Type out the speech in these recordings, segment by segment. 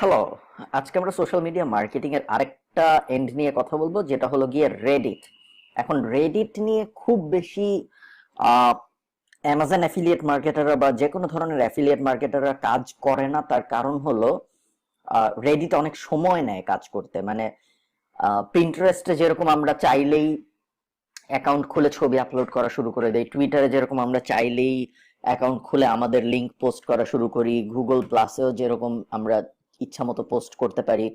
Hello আজকে আমরা social media marketing এর আরেকটা এন্ড নিয়ে কথা বলব, যেটা হলো গিয়ে রেডিট এখন রেডিট নিয়ে খুব বেশি অ্যামাজন অ্যাফিলিয়েট মার্কেটাররা বা যে কোনো ধরনের অ্যাফিলিয়েট মার্কেটাররা কাজ করে না, তার কারণ হলো রেডিট অনেক সময় নেয় কাজ করতে। মানে প্রিন্টারেস্টে যেরকম আমরা চাইলেই অ্যাকাউন্ট খুলে ছবি আপলোড করা শুরু করে দেই টুইটারে যেরকম আমরা চাইলেই অ্যাকাউন্ট খুলে আমাদের লিংক পোস্ট করা শুরু করি গুগল প্লাসেও যেরকম আমরা ইচ্ছা মতো পোস্ট করতে পারি।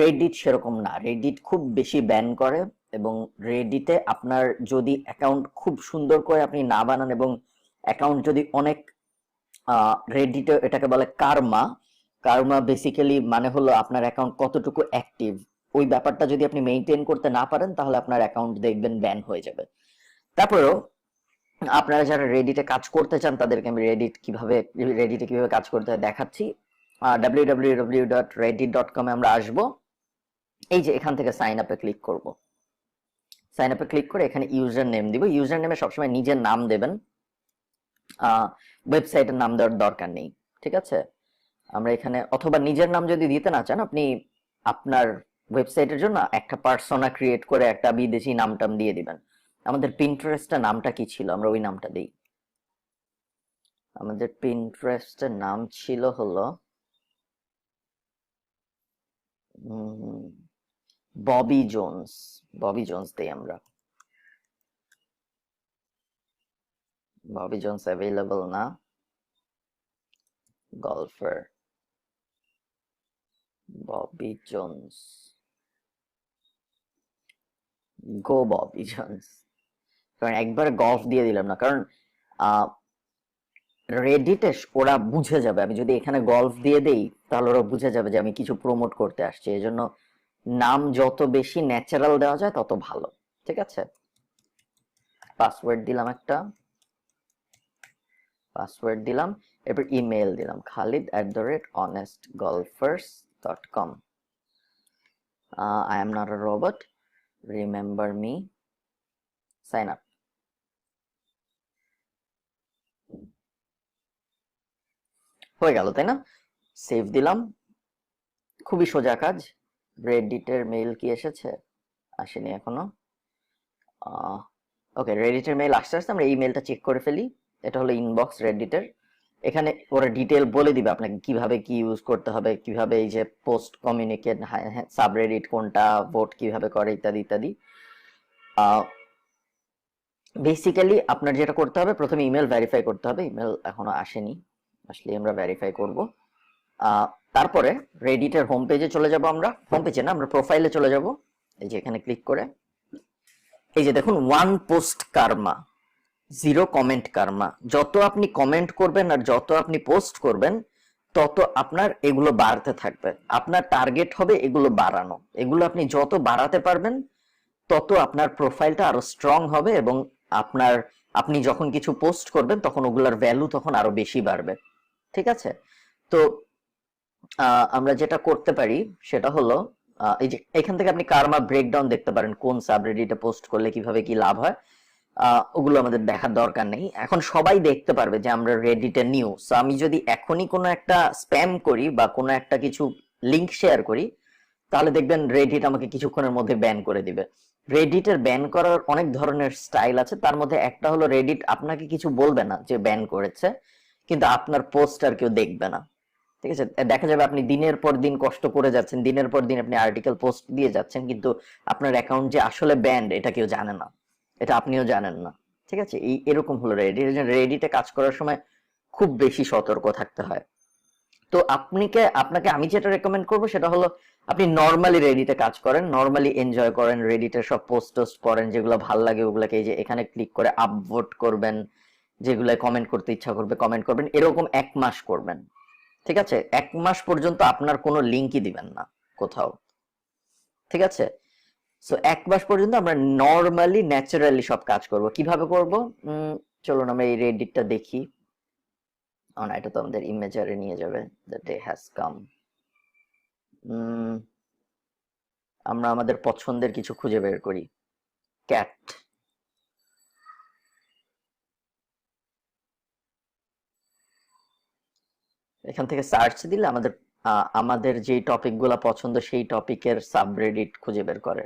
রেডিট সেরকম না। রেডিট খুব বেশি ব্যান করে এবং রেডিটে আপনার যদি অ্যাকাউন্ট খুব সুন্দর করে আপনি না বানান এবং অ্যাকাউন্ট যদি অনেক রেডিটে এটাকে বলে কারমা কারমা বেসিক্যালি মানে হলো আপনার অ্যাকাউন্ট কতটুকু অ্যাক্টিভ ওই ব্যাপারটা যদি আপনি মেনটেন করতে না পারেন, তাহলে আপনার অ্যাকাউন্ট দেখবেন ব্যান হয়ে যাবে। তারপরেও আপনারা যারা রেডিটে কাজ করতে চান, তাদেরকে আমি রেডিট কীভাবে রেডিটে কীভাবে কাজ করতে হয় দেখাচ্ছি। W W W dot Reddit dot আমরা আসব। এই যে এখান থেকে সাইন আপে ক্লিক করব। সাইন আপে ক্লিক করে এখানে ইউজার নেম দিব। ইউজার নেমে সবসময় নিজের নাম দেবেন। ওয়েবসাইটের নাম দেওয়ার দরকার নেই, ঠিক আছে? আমরা এখানে, অথবা নিজের নাম যদি দিতে না চান, আপনি আপনার ওয়েবসাইটের জন্য একটা পার্সোনা ক্রিয়েট করে একটা বিদেশি নামটাম দিয়ে দিবেন। আমাদের পিন্টারেস্টের নামটা কি ছিল? আমরা ওই নামটা দিই। আমাদের পিন্টারেস্টের নাম ছিল হলো ববি জোনস ববি জোনস দেই আমরা। ববি জোনস অ্যাভেলেবল না। Golfer Bobby Jones go Bobby Jones কারণ একবার গল্ফ দিয়ে দিলাম না। কারণ রেডিটে ওরা বুঝে যাবে। আমি যদি এখানে গল্ফ দিয়ে দেই, তাহলে ওরা বুঝে যাবে যে আমি কিছু প্রমোট করতে আসছি। এই জন্য নাম যত বেশি ন্যাচারাল দেওয়া যায়, তত ভালো। ঠিক আছে? পাসওয়ার্ড দিলাম একটা। পাসওয়ার্ড দিলাম। এরপর ইমেল দিলাম। Khalid at the rate honest golfers dot com I am not a robot remember me sign up হয়ে গেল, তাই না? সেভ দিলাম। খুবই সোজা কাজ। রেডিটের মেইল কি এসেছে? আসেনি এখনও। ওকে রেডিটের মেইল আসতে আসতে আমরা এই মেইলটা চেক করে ফেলি। এটা হলো ইনবক্স রেডিটের এখানে ওরা ডিটেল বলে দিবে আপনাকে কীভাবে কি ইউজ করতে হবে, কীভাবে এই যে পোস্ট কমিউনিকেট সাবরেডিট কোনটা ভোট কীভাবে করে, ইত্যাদি ইত্যাদি। বেসিক্যালি আপনার যেটা করতে হবে, প্রথমে ইমেল ভেরিফাই করতে হবে। ইমেল এখনও আসেনি। আসলে আমরা ভেরিফাই করব। তারপরে রেডিটের হোম পেজে চলে যাব আমরা। হোম পেজে না, আমরা প্রোফাইলে চলে যাব। এই যে এখানে ক্লিক করে। এই যে দেখুন one post karma zero comment karma যত আপনি কমেন্ট করবেন আর যত আপনি পোস্ট করবেন, তত আপনার এগুলো বাড়তে থাকবে। আপনার টার্গেট হবে এগুলো বাড়ানো। এগুলো আপনি যত বাড়াতে পারবেন, তত আপনার প্রোফাইলটা আরও স্ট্রং হবে এবং আপনার, আপনি যখন কিছু পোস্ট করবেন, তখন ওগুলার ভ্যালু তখন আরও বেশি বাড়বে। ঠিক আছে? তো আমরা যেটা করতে পারি সেটা হলো এই যে এখান থেকে আপনি কারমা ব্রেকডাউন দেখতে পারেন, কোন সাবরেডিটে পোস্ট করলে কীভাবে কি লাভ হয়। ওগুলো আমাদের দেখার দরকার নেই। এখন সবাই দেখতে পারবে যে আমরা রেডিটে নিউ সো আমি যদি এখনই কোনো একটা স্প্যাম করি বা কোনো একটা কিছু লিংক শেয়ার করি, তাহলে দেখবেন রেডিট আমাকে কিছুক্ষণের মধ্যে ব্যান করে দিবে। রেডিটের ব্যান করার অনেক ধরনের স্টাইল আছে। তার মধ্যে একটা হলো রেডিট আপনাকে কিছু বলবে না যে ব্যান করেছে। কিন্তু আপনার পোস্ট আর কেউ দেখবে না। ঠিক আছে? দেখা যাবে আপনি দিনের পর দিন কষ্ট করে যাচ্ছেন, দিনের পর দিন আপনি আর্টিকেল পোস্ট দিয়ে যাচ্ছেন, কিন্তু আপনার অ্যাকাউন্ট যে আসলে ব্যান্ড এটা কেউ জানে না। এটা আপনিও জানেন না। ঠিক আছে? এই, এরকম হলো রেডিট রেডিটে কাজ করার সময় খুব বেশি সতর্ক থাকতে হয়। তো আপনিকে, আপনাকে আমি যেটা রেকমেন্ড করব সেটা হলো, আপনি নর্মালি রেডিটে কাজ করেন নর্মালি এনজয় করেন রেডিটে সব পোস্ট টোস্ট করেন, যেগুলো ভালো লাগে ওগুলোকে এই যে এখানে ক্লিক করে আপভোট করবেন। যেগুলো কমেন্ট করতে ইচ্ছা করবে কমেন্ট করবেন। এরকম এক মাস করবেন। ঠিক আছে? এক মাস পর্যন্ত আপনার কোনো লিঙ্কই দিবেন না কোথাও। ঠিক আছে? সো এক মাস পর্যন্ত আমরা নর্মালি ন্যাচারালি সব কাজ করব। কীভাবে করব? চলুন আমরা এই রেডিটটা দেখি। না, এটা তো আমাদের ইমেজারে নিয়ে যাবে। দ্য ডে হ্যাজ কাম আমরা আমাদের পছন্দের কিছু খুঁজে বের করি। ক্যাট এখান থেকে সার্চ দিলে আমাদের আমাদের যেই টপিকগুলো পছন্দ সেই টপিকের সাবরেডিট খুঁজে বের করে।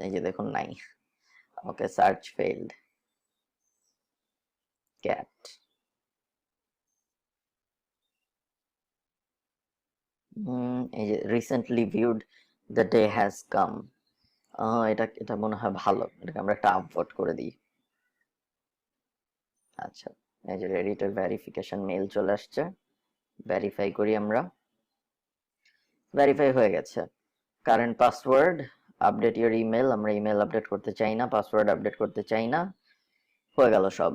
এই যে দেখুন, নাই। ওকে সার্চ ফেইল্ড ক্যাট এই যে recently viewed the day has come এটা এটা মনে হয় ভালো। এটাকে আমরা একটা আপভোট করে দিই। আচ্ছা। এই যে ভেরিফিকেশন মেল চলে আসছে। ভেরিফাই করি আমরা। ভেরিফাই হয়ে গেছে। Current password update your email আমরা ইমেল আপডেট করতে চাই না পাসওয়ার্ড আপডেট করতে চাই না। হয়ে গেল সব।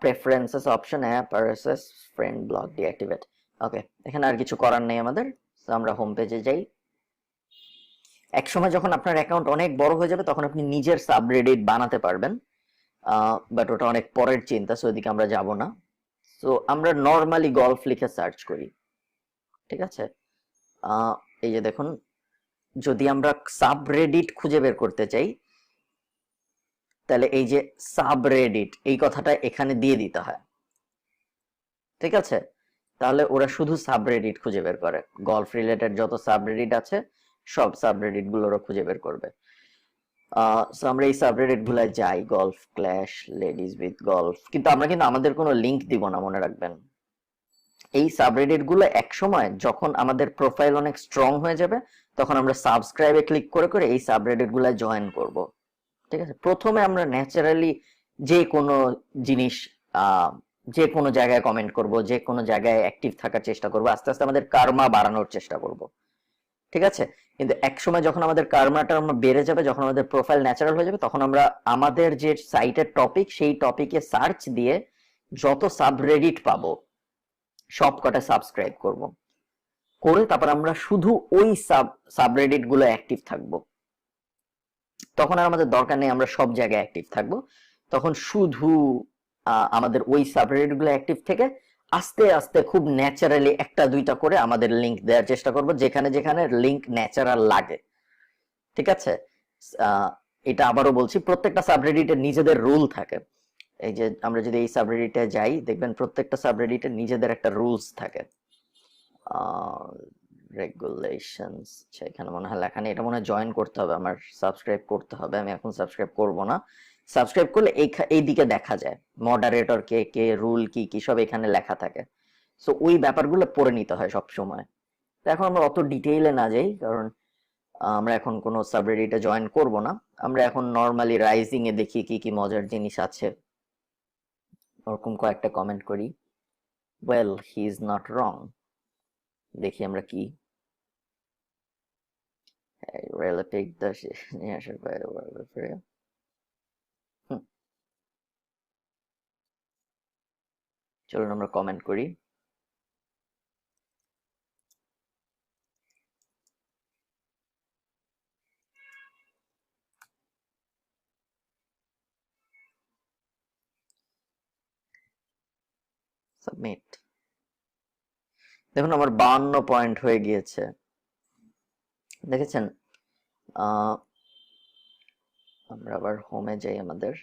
Preferences option app RSS friend block deactivate okay এখানে আর কিছু করার নেই আমাদের। So, আমরা হোম পেজে যাই। এক সময় যখন আপনার অ্যাকাউন্ট অনেক বড় হয়ে যাবে তখন আপনি নিজের সাবরেডিট বানাতে পারবেন। বাট ওটা অনেক পরের চিন্তা সো ওইদিকে আমরা যাব না। সো আমরা নর্মালি গল্ফ লিখে সার্চ করি, ঠিক আছে? এই যে দেখুন, যদি আমরা সাবরেডিট খুঁজে বের করতে চাই, তাহলে এই যে সাবরেডিট এই কথাটা এখানে দিয়ে দিতে হয়। ঠিক আছে? তাহলে ওরা শুধু সাবরেডিট খুঁজে বের করে। গল্ফ রিলেটেড যত সাবরেডিট আছে, সব সাবরেডিটগুলো ওরা খুঁজে বের করবে। আহ আমরা এই সাবরেডিট যাই golf clash ladies with golf কিন্তু আমরা কিন্তু আমাদের কোনো লিংক দিব না, মনে রাখবেন। এই সাবরেডিটগুলো এক সময় যখন আমাদের প্রোফাইল অনেক স্ট্রং হয়ে যাবে, তখন আমরা সাবস্ক্রাইবে ক্লিক করে করে এই সাবরেডিট গুলায় জয়েন করব। ঠিক আছে? প্রথমে আমরা ন্যাচারালি যে কোনো জিনিস যে কোনো জায়গায় কমেন্ট করব, যে কোনো জায়গায় অ্যাক্টিভ থাকার চেষ্টা করব, আস্তে আস্তে আমাদের কার্মা বাড়ানোর চেষ্টা করব। ঠিক আছে? কিন্তু এক সময় যখন আমাদের কার্মাটা বেড়ে যাবে, যখন আমাদের প্রোফাইল ন্যাচারাল হয়ে যাবে, তখন আমরা আমাদের যে সাইটের টপিক সেই টপিকে সার্চ দিয়ে যত সাবরেডিট পাবো সব কটা সাবস্ক্রাইব করব। করে তারপর আমরা শুধু ওই সাব সাবরেডিটগুলো অ্যাক্টিভ থাকব। তখন আর আমাদের দরকার নেই আমরা সব জায়গায় অ্যাক্টিভ থাকব। তখন শুধু আমাদের ওই সাবরেডিটগুলো অ্যাক্টিভ থেকে আস্তে আস্তে খুব ন্যাচারালি একটা, দুইটা করে আমাদের লিংক দেওয়ার চেষ্টা করব, যেখানে যেখানে লিংক ন্যাচারাল লাগে। ঠিক আছে? এটা আবারও বলছি, প্রত্যেকটা সাবরেডিটের নিজেদের রুল থাকে। এই যে আমরা যদি এই সাবরেডিটে যাই, দেখবেন প্রত্যেকটা সাবরেডিটের নিজেদের একটা রুলস থাকে। রেগুলেশনস এখানে মনে হয় লেখা নেই। এটা মনে হয় জয়েন করতে হবে, আমার সাবস্ক্রাইব করতে হবে। আমি এখন সাবস্ক্রাইব করব না। সাবস্ক্রাইব করলে এই দিকে দেখা যায়। মডারেটর কে কে রুল কি কি, সব এখানে লেখা থাকে। সো ওই ব্যাপারগুলো পড়ে নিতে হয় সব সময় তো এখন আমরা অত ডিটেইলে না যাই, কারণ আমরা এখন কোনো সাবরেডিটে জয়েন করব না। আমরা এখন নর্মালি রাইজিং এ দেখি কি কি মজার জিনিস আছে। ওরকম কয়েকটা কমেন্ট করি। Well he is not wrong দেখি আমরা কি রেলে পিক দা নিয়ে আসার বাইরে ব্যাপারে হুম। চলুন আমরা কমেন্ট করি। সাবমিট দেখুন, আমার বাহান্ন পয়েন্ট হয়ে গিয়েছে। দেখেছেন? আমরা আবার হোমে যাই আমাদের।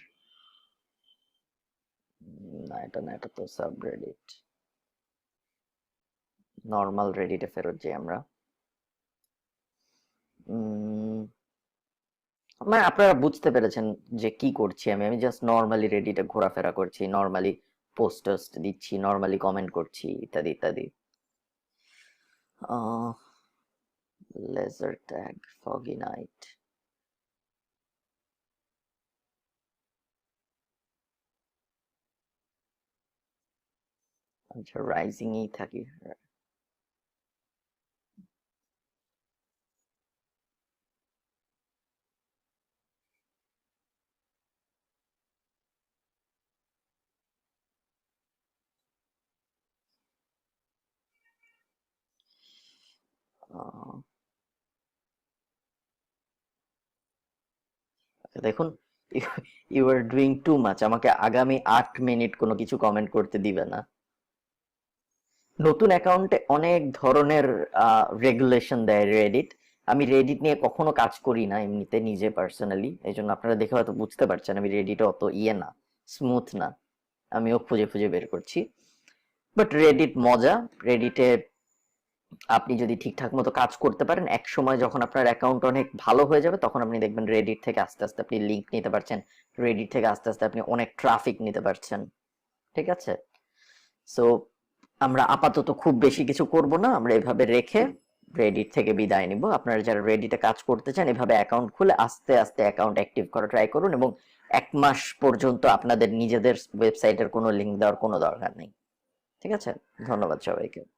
না, এটা না, এটা তো সাবরেডিট নর্মাল রেডিটে ফেরত যাই আমরা। মানে আপনারা বুঝতে পেরেছেন যে কি করছি আমি। আমি জাস্ট নর্মালি রেডিটে ঘোরাফেরা করছি নর্মালি পোস্টার্স দিচ্ছি নর্মালি কমেন্ট করছি, ইত্যাদি ইত্যাদি। laser tag foggy night. I'm to rising দেখুন you are doing too much আমাকে আগামী আট মিনিট কোনো কিছু কমেন্ট করতে দিবে না। নতুন অ্যাকাউন্টে অনেক ধরনের রেগুলেশন দেয় রেডিট আমি রেডিট নিয়ে কখনো কাজ করি না এমনিতে নিজে পার্সোনালি এই জন্য আপনারা দেখে হয়তো বুঝতে পারছেন আমি রেডিটে অত ইয়ে না স্মুথ না। আমিও খুঁজে খুঁজে বের করছি। বাট রেডিট মজা। রেডিটে আপনি যদি ঠিকঠাক মতো কাজ করতে পারেন, এক সময় যখন আপনার অ্যাকাউন্ট অনেক ভালো হয়ে যাবে, তখন আপনি দেখবেন রেডিট থেকে আস্তে আস্তে আপনি লিঙ্ক নিতে পারছেন। রেডিট থেকে আস্তে আস্তে আপনি অনেক ট্রাফিক নিতে পারছেন। ঠিক আছে? সো আমরা আপাতত খুব বেশি কিছু করব না, আমরা এভাবে রেখে রেডিট থেকে বিদায় নিব। আপনারা যারা রেডিটে কাজ করতে চান, এভাবে অ্যাকাউন্ট খুলে আস্তে আস্তে অ্যাকাউন্ট অ্যাক্টিভ করা ট্রাই করুন এবং এক মাস পর্যন্ত আপনাদের নিজেদের ওয়েবসাইটের কোনো লিঙ্ক দেওয়ার কোনো দরকার নেই। ঠিক আছে? ধন্যবাদ সবাইকে।